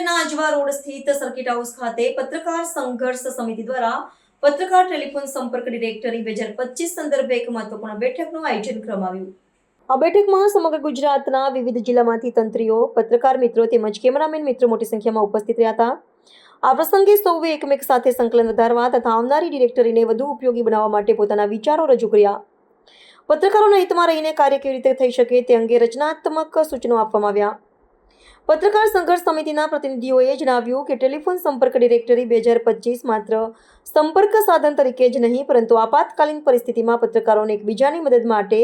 Road સ્થિત circuit house ખાતે પત્રકાર સંઘર્ષ સમિતિ દ્વારા પત્રકાર ટેલિફોન સંપર્ક ડિરેક્ટરી બે હજાર પચીસ સંદર્ભે એક મહત્વપૂર્ણ બેઠકનું આયોજન કરવામાં આવ્યું. આ બેઠકમાં સમગ્ર ગુજરાતના વિવિધ જિલ્લામાંથી તંત્રીઓ, પત્રકાર મિત્રો તેમજ કેમેરામેન મિત્રો મોટી સંખ્યામાં ઉપસ્થિત રહ્યા હતા. આ પ્રસંગે સૌએ એકમેક સાથે સંકલન વધારવા તથા આવનારી ડિરેક્ટરીને વધુ ઉપયોગી બનાવવા માટે પોતાના વિચારો રજૂ કર્યા. પત્રકારોના હિતમાં રહીને કાર્ય કેવી રીતે થઈ શકે તે અંગે રચનાત્મક સૂચનો આપવામાં આવ્યા. પત્રકાર સંઘર્ષ સમિતિના પ્રતિનિધિઓએ જણાવ્યું કે ટેલિફોન સંપર્ક ડિરેક્ટરી બે હજાર પચીસ માત્ર સંપર્ક સાધન તરીકે જ નહીં, પરંતુ આપાતકાલીન પરિસ્થિતિમાં પત્રકારોને એકબીજાની મદદ માટે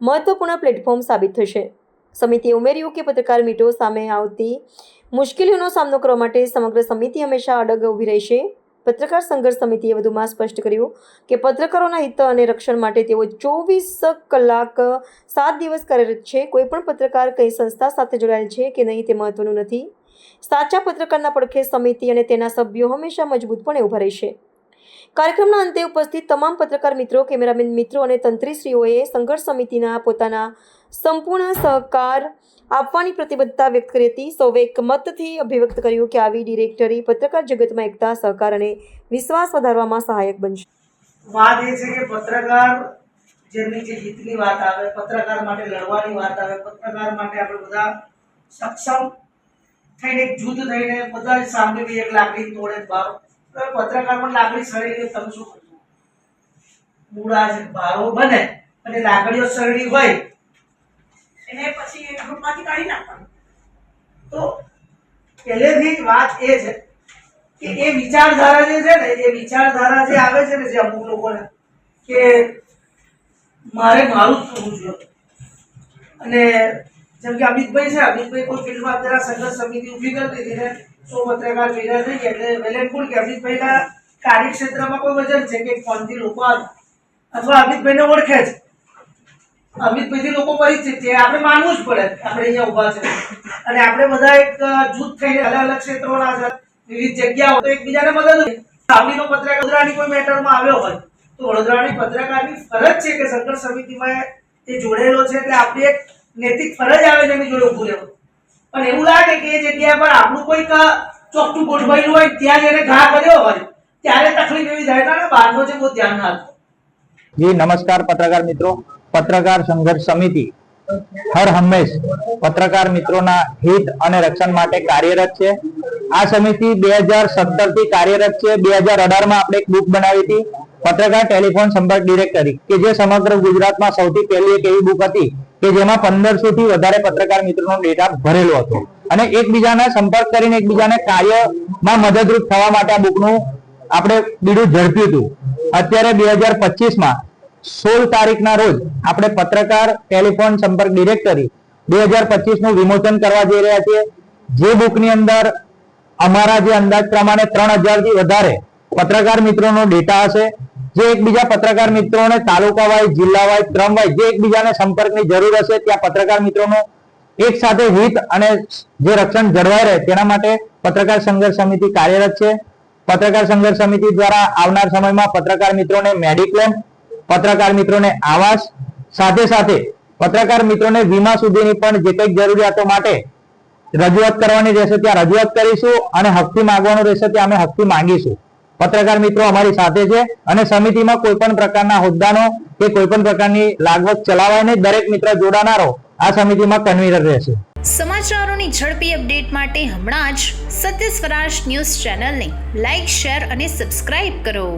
મહત્વપૂર્ણ પ્લેટફોર્મ સાબિત થશે. સમિતિએ ઉમેર્યું કે પત્રકાર મીટો સામે આવતી મુશ્કેલીઓનો સામનો કરવા માટે સમગ્ર સમિતિ હંમેશા અડગ ઊભી રહેશે. પત્રકાર સંઘર્ષ સમિતિએ વધુમાં સ્પષ્ટ કર્યું કે પત્રકારોના હિત અને રક્ષણ માટે તેઓ ચોવીસ કલાક, સાત દિવસ કાર્યરત છે. કોઈપણ પત્રકાર કઈ સંસ્થા સાથે જોડાયેલ છે કે નહીં તે મહત્વનું નથી. સાચા પત્રકારના પડખે સમિતિ અને તેના સભ્યો હંમેશા મજબૂતપણે ઊભા રહેશે. કાર્યક્રમના અંતે ઉપસ્થિત તમામ પત્રકાર મિત્રો, કેમેરામેન મિત્રો અને તંત્રીશ્રીઓએ સંઘર્ષ સમિતિના પોતાના સંપૂર્ણ સહકાર આપવાની પ્રતિબદ્ધતા વ્યક્ત કરી હતી. સૌએ મતથી અભિવ્યક્ત કર્યું કે આવી ડિરેક્ટરી પત્રકાર જગતમાં એકતા, સહકાર અને વિશ્વાસ વધારવામાં સહાયક બનશે. વાત એ છે કે પત્રકાર જેમની જે હિતની વાત આવે, પત્રકાર માટે લડવાની વાત આવે, પત્રકાર માટે આપણે બધા સક્ષમ થઈને એક જૂથ થઈને બધા જ સામે એક લાકડી તોડે બારો પત્રકાર પણ લાકડી સળી તમે શું કરશો? મૂળા બારો બને અને લાકડીઓ સળી હોય એને પછી એ ગ્રુપમાંથી કાઢી નાખવાનું. તો પહેલેથી જ વાત એ છે કે એ વિચારધારા જે છે ને, એ વિચારધારા જે આવે છે ને જે અમુક લોકોને, કે મારે મારું જ થવું જોઈએ. અને જેમ કે અમિતભાઈ છે, અમિતભાઈ કોઈ ફિલ્ડમાં અત્યારે સંઘર્ષ સમિતિ ઊભી કરી દીધી ને સો પત્રકાર ભેગા થઈ ગયા. એટલે વેલેનપુર કે અમિતભાઈના કાર્યક્ષેત્રમાં કોઈ વજન છે કે ફોનથી લોકો આવે. અથવા અમિતભાઈને ઓળખે છે અમિતભાઈથી લોકો પરિચિત છે આપણે માનવું જ પડે. આપણે અહીંયા ઊભા છે. અને આપણે બધા એક જૂથ થઈને અલગ અલગ ક્ષેત્રોના છે. વિવિધ જગ્યાઓ, તો એકબીજાને મદદ સાવલીનો પત્રકાર વડોદરાની કોઈ મેટરમાં આવ્યો હોય, તો વડોદરાની પત્રકારની ફરજ છે કે સંઘર્ષ સમિતિમાં એ જોડેલો છે, એટલે આપણી એક નૈતિક ફરજ આવે છે એની જોડે ઊભું રહેવું. પણ એવું લાગે કે એ જગ્યા પર આપણું કોઈક ચોખ્ઠું ગોઠવાયેલું હોય, ત્યાં જઈને ઘા કર્યો હોય, ત્યારે તકલીફ એવી થાય કે બહારનો છે, બહુ ધ્યાન ના જી, નમસ્કાર, પત્રકાર મિત્રો. પત્રકાર સંઘર્ષ સમિતિ. હર હંમેશ પત્રકાર મિત્રોના હિત અને રક્ષણ માટે કાર્યરત છે. આ સમિતિ બે હજાર સત્તરથી કાર્યરત છે. બે હજાર અઢારમાં આપણે એક બુક બનાવી હતી. પત્રકાર ટેલિફોન સંપર્ક ડિરેક્ટરી, કે જે સમગ્ર ગુજરાતમાં સૌથી પહેલી એક એવી બુક હતી કે જેમાં પંદરસો થી વધારે પત્રકાર મિત્રોનો ડેટા ભરેલો હતો. અને એકબીજાના સંપર્ક કરીને એકબીજાને કાર્યમાં મદદરૂપ થવા માટે આ બુકનું આપણે બીડું ઝડપ્યું હતું. અત્યારે બે હજાર પચીસમાં સોળ તારીખના રોજ આપણે પત્રકાર ટેલિફોન સંપર્ક ડિરેક્ટરી બે હજાર પચીસનું વિમોચન કરવા જઈ રહ્યા છીએ. જે બુકની અંદર અમારા જે અંદાજ પ્રમાણે ત્રણ હજારથી વધારે પત્રકાર મિત્રોનો ડેટા હશે. જે એકબીજા પત્રકાર મિત્રોને તાલુકા વાઇઝ જિલ્લા વાઇઝ ક્રમ વાઇઝ જે એકબીજાને સંપર્કની જરૂર હશે, ત્યાં પત્રકાર મિત્રોનો એક સાથે હિત અને જે રક્ષણ જળવાઈ રહે તેના માટે પત્રકાર સંઘર્ષ સમિતિ કાર્યરત છે. પત્રકાર સંઘર્ષ સમિતિ દ્વારા આવનાર સમયમાં પત્રકાર મિત્રોને મેડિક્લેમ પત્રકાર મિત્રોને આવાસ સાથે સાથે પત્રકાર મિત્રોને વીમા સુધીની પણ જે કંઈક જરૂરિયાતો માટે રજૂઆત કરવાની રહેશે ત્યાં રજૂઆત કરીશું અને હકથી માંગવાનું રહેશે ત્યાં અમે હકથી માંગીશું. પત્રકાર મિત્રો અમારી સાથે છે અને સમિતિમાં કોઈ પણ પ્રકારના હોદ્દાનો કે કોઈ પણ પ્રકારની લાગવત ચલાવાય નહીં. દરેક મિત્ર જોડાનારો આ સમિતિમાં કન્વીનર રહેશે. સમાચારોની ઝડપી અપડેટ માટે હમણાં જ સત્ય સ્વરાજ ન્યૂઝ ચેનલને લાઇક શેર અને સબસ્ક્રાઇબ કરો.